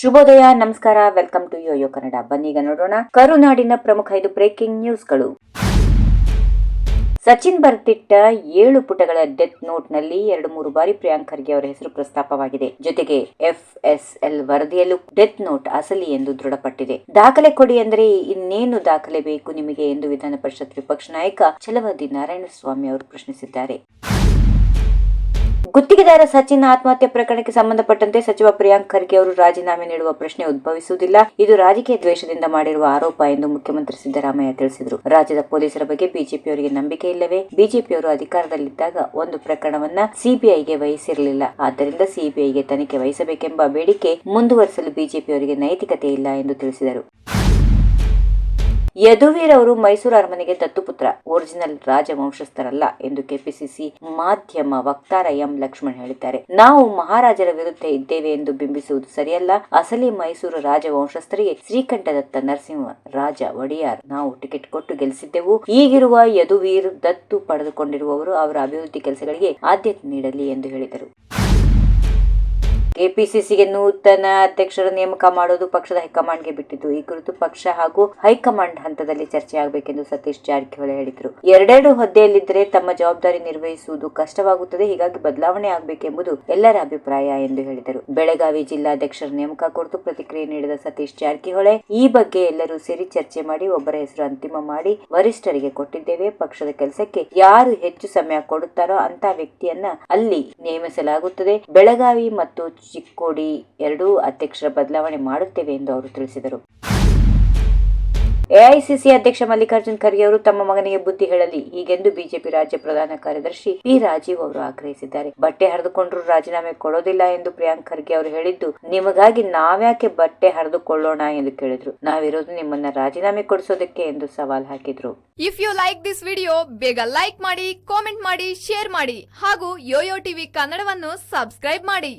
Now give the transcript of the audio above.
ಶುಭೋದಯ, ನಮಸ್ಕಾರ, welcome to Yoyo Kannada. ಬನ್ನೀಗ ನೋಡೋಣ ಕರುನಾಡಿನ ಪ್ರಮುಖ ಐದು ಬ್ರೇಕಿಂಗ್ ನ್ಯೂಸ್ಗಳು. ಸಚಿನ್ ಬರ್ತಿಟ್ಟ ಏಳು ಪುಟಗಳ ಡೆತ್ ನೋಟ್ನಲ್ಲಿ ಎರಡು ಮೂರು ಬಾರಿ ಪ್ರಿಯಾಂಕ್ ಖರ್ಗೆ ಅವರ ಹೆಸರು ಪ್ರಸ್ತಾಪವಾಗಿದೆ. ಜೊತೆಗೆ ಎಫ್ ಎಸ್ ಎಲ್ ವರದಿಯಲ್ಲೂ ಡೆತ್ ನೋಟ್ ಅಸಲಿ ಎಂದು ದೃಢಪಟ್ಟಿದೆ. ದಾಖಲೆ ಕೊಡಿ ಅಂದರೆ ಇನ್ನೇನು ದಾಖಲೆ ಬೇಕು ನಿಮಗೆ ಎಂದು ವಿಧಾನ ಪರಿಷತ್ ವಿಪಕ್ಷ ನಾಯಕ ಛಲವಾದಿ ನಾರಾಯಣಸ್ವಾಮಿ ಅವರು ಪ್ರಶ್ನಿಸಿದ್ದಾರೆ. ಗುತ್ತಿಗೆದಾರ ಸಚಿನ್ ಆತ್ಮಹತ್ಯೆ ಪ್ರಕರಣಕ್ಕೆ ಸಂಬಂಧಪಟ್ಟಂತೆ ಸಚಿವ ಪ್ರಿಯಾಂಕ್ ಖರ್ಗೆ ಅವರು ರಾಜೀನಾಮೆ ನೀಡುವ ಪ್ರಶ್ನೆ ಉದ್ಭವಿಸುವುದಿಲ್ಲ. ಇದು ರಾಜಕೀಯ ದ್ವೇಷದಿಂದ ಮಾಡಿರುವ ಆರೋಪ ಎಂದು ಮುಖ್ಯಮಂತ್ರಿ ಸಿದ್ದರಾಮಯ್ಯ ತಿಳಿಸಿದರು. ರಾಜ್ಯದ ಪೊಲೀಸರ ಬಗ್ಗೆ ಬಿಜೆಪಿಯವರಿಗೆ ನಂಬಿಕೆ ಇಲ್ಲವೇ? ಬಿಜೆಪಿಯವರು ಅಧಿಕಾರದಲ್ಲಿದ್ದಾಗ ಒಂದು ಪ್ರಕರಣವನ್ನ ಸಿಬಿಐಗೆ ವಹಿಸಿರಲಿಲ್ಲ. ಆದ್ದರಿಂದ ಸಿಬಿಐಗೆ ತನಿಖೆ ವಹಿಸಬೇಕೆಂಬ ಬೇಡಿಕೆ ಮುಂದುವರಿಸಲು ಬಿಜೆಪಿಯವರಿಗೆ ನೈತಿಕತೆ ಇಲ್ಲ ಎಂದು ತಿಳಿಸಿದರು. ಯದುವೀರ್ ಅವರು ಮೈಸೂರು ಅರಮನೆಗೆ ದತ್ತುಪುತ್ರ. ಒರಿಜಿನಲ್ ರಾಜವಂಶಸ್ಥರಲ್ಲ ಎಂದು ಕೆಪಿಸಿಸಿ ಮಾಧ್ಯಮ ವಕ್ತಾರ ಎಂ ಲಕ್ಷ್ಮಣ್ ಹೇಳಿದ್ದಾರೆ. ನಾವು ಮಹಾರಾಜರ ವಿರುದ್ಧ ಇದ್ದೇವೆ ಎಂದು ಬಿಂಬಿಸುವುದು ಸರಿಯಲ್ಲ. ಅಸಲಿ ಮೈಸೂರು ರಾಜವಂಶಸ್ಥರಿಗೆ ಶ್ರೀಕಂಠದತ್ತ ನರಸಿಂಹ ರಾಜ ಒಡೆಯಾರ್ ನಾವು ಟಿಕೆಟ್ ಕೊಟ್ಟು ಗೆಲ್ಲಿಸಿದ್ದೆವು. ಈಗಿರುವ ಯದುವೀರ್ ದತ್ತು ಪಡೆದುಕೊಂಡಿರುವವರು ಅವರ ಅಭಿವೃದ್ಧಿ ಕೆಲಸಗಳಿಗೆ ಆದ್ಯತೆ ನೀಡಲಿ ಎಂದು ಹೇಳಿದರು. ಕೆಪಿಸಿಸಿಗೆ ನೂತನ ಅಧ್ಯಕ್ಷರ ನೇಮಕ ಮಾಡೋದು ಪಕ್ಷದ ಹೈಕಮಾಂಡ್ಗೆ ಬಿಟ್ಟಿದ್ದು. ಈ ಕುರಿತು ಪಕ್ಷ ಹಾಗೂ ಹೈಕಮಾಂಡ್ ಹಂತದಲ್ಲಿ ಚರ್ಚೆ ಆಗಬೇಕೆಂದು ಸತೀಶ್ ಜಾರಕಿಹೊಳಿ ಹೇಳಿದರು. ಎರಡೆರಡು ಹುದ್ದೆಯಲ್ಲಿದ್ದರೆ ತಮ್ಮ ಜವಾಬ್ದಾರಿ ನಿರ್ವಹಿಸುವುದು ಕಷ್ಟವಾಗುತ್ತದೆ. ಹೀಗಾಗಿ ಬದಲಾವಣೆ ಆಗಬೇಕೆಂಬುದು ಎಲ್ಲರ ಅಭಿಪ್ರಾಯ ಎಂದು ಹೇಳಿದರು. ಬೆಳಗಾವಿ ಜಿಲ್ಲಾಧ್ಯಕ್ಷರ ನೇಮಕ ಕುರಿತು ಪ್ರತಿಕ್ರಿಯೆ ನೀಡಿದ ಸತೀಶ್ ಜಾರಕಿಹೊಳಿ, ಈ ಬಗ್ಗೆ ಎಲ್ಲರೂ ಸೇರಿ ಚರ್ಚೆ ಮಾಡಿ ಒಬ್ಬರ ಹೆಸರು ಅಂತಿಮ ಮಾಡಿ ವರಿಷ್ಠರಿಗೆ ಕೊಟ್ಟಿದ್ದೇವೆ. ಪಕ್ಷದ ಕೆಲಸಕ್ಕೆ ಯಾರು ಹೆಚ್ಚು ಸಮಯ ಕೊಡುತ್ತಾರೋ ಅಂತ ವ್ಯಕ್ತಿಯನ್ನ ಅಲ್ಲಿ ನೇಮಿಸಲಾಗುತ್ತದೆ. ಬೆಳಗಾವಿ ಮತ್ತು ಚಿಕ್ಕೋಡಿ ಎರಡೂ ಅಧ್ಯಕ್ಷರ ಬದಲಾವಣೆ ಮಾಡುತ್ತೇವೆ ಎಂದು ಅವರು ತಿಳಿಸಿದರು. ಎಐಸಿಸಿ ಅಧ್ಯಕ್ಷ ಮಲ್ಲಿಕಾರ್ಜುನ್ ಖರ್ಗೆ ಅವರು ತಮ್ಮ ಮಗನಿಗೆ ಬುದ್ಧಿ ಹೇಳಲಿ, ಹೀಗೆಂದು ಬಿಜೆಪಿ ರಾಜ್ಯ ಪ್ರಧಾನ ಕಾರ್ಯದರ್ಶಿ ಪಿ ರಾಜೀವ್ ಅವರು ಆಗ್ರಹಿಸಿದ್ದಾರೆ. ಬಟ್ಟೆ ಹರಿದುಕೊಂಡ್ರು ರಾಜೀನಾಮೆ ಕೊಡೋದಿಲ್ಲ ಎಂದು ಪ್ರಿಯಾಂಕ್ ಖರ್ಗೆ ಅವರು ಹೇಳಿದ್ದು, ನಿಮಗಾಗಿ ನಾವ್ಯಾಕೆ ಬಟ್ಟೆ ಹರಿದುಕೊಳ್ಳೋಣ ಎಂದು ಕೇಳಿದ್ರು. ನಾವಿರೋದು ನಿಮ್ಮನ್ನ ರಾಜೀನಾಮೆ ಕೊಡಿಸೋದಕ್ಕೆ ಎಂದು ಸವಾಲ್ ಹಾಕಿದ್ರು. If you like this video ಬೇಗ ಲೈಕ್ ಮಾಡಿ ಕಾಮೆಂಟ್ ಮಾಡಿ ಶೇರ್ ಮಾಡಿ, ಹಾಗೂ ಯೋಯೋ ಟಿವಿ ಕನ್ನಡವನ್ನು ಸಬ್ಸ್ಕ್ರೈಬ್ ಮಾಡಿ.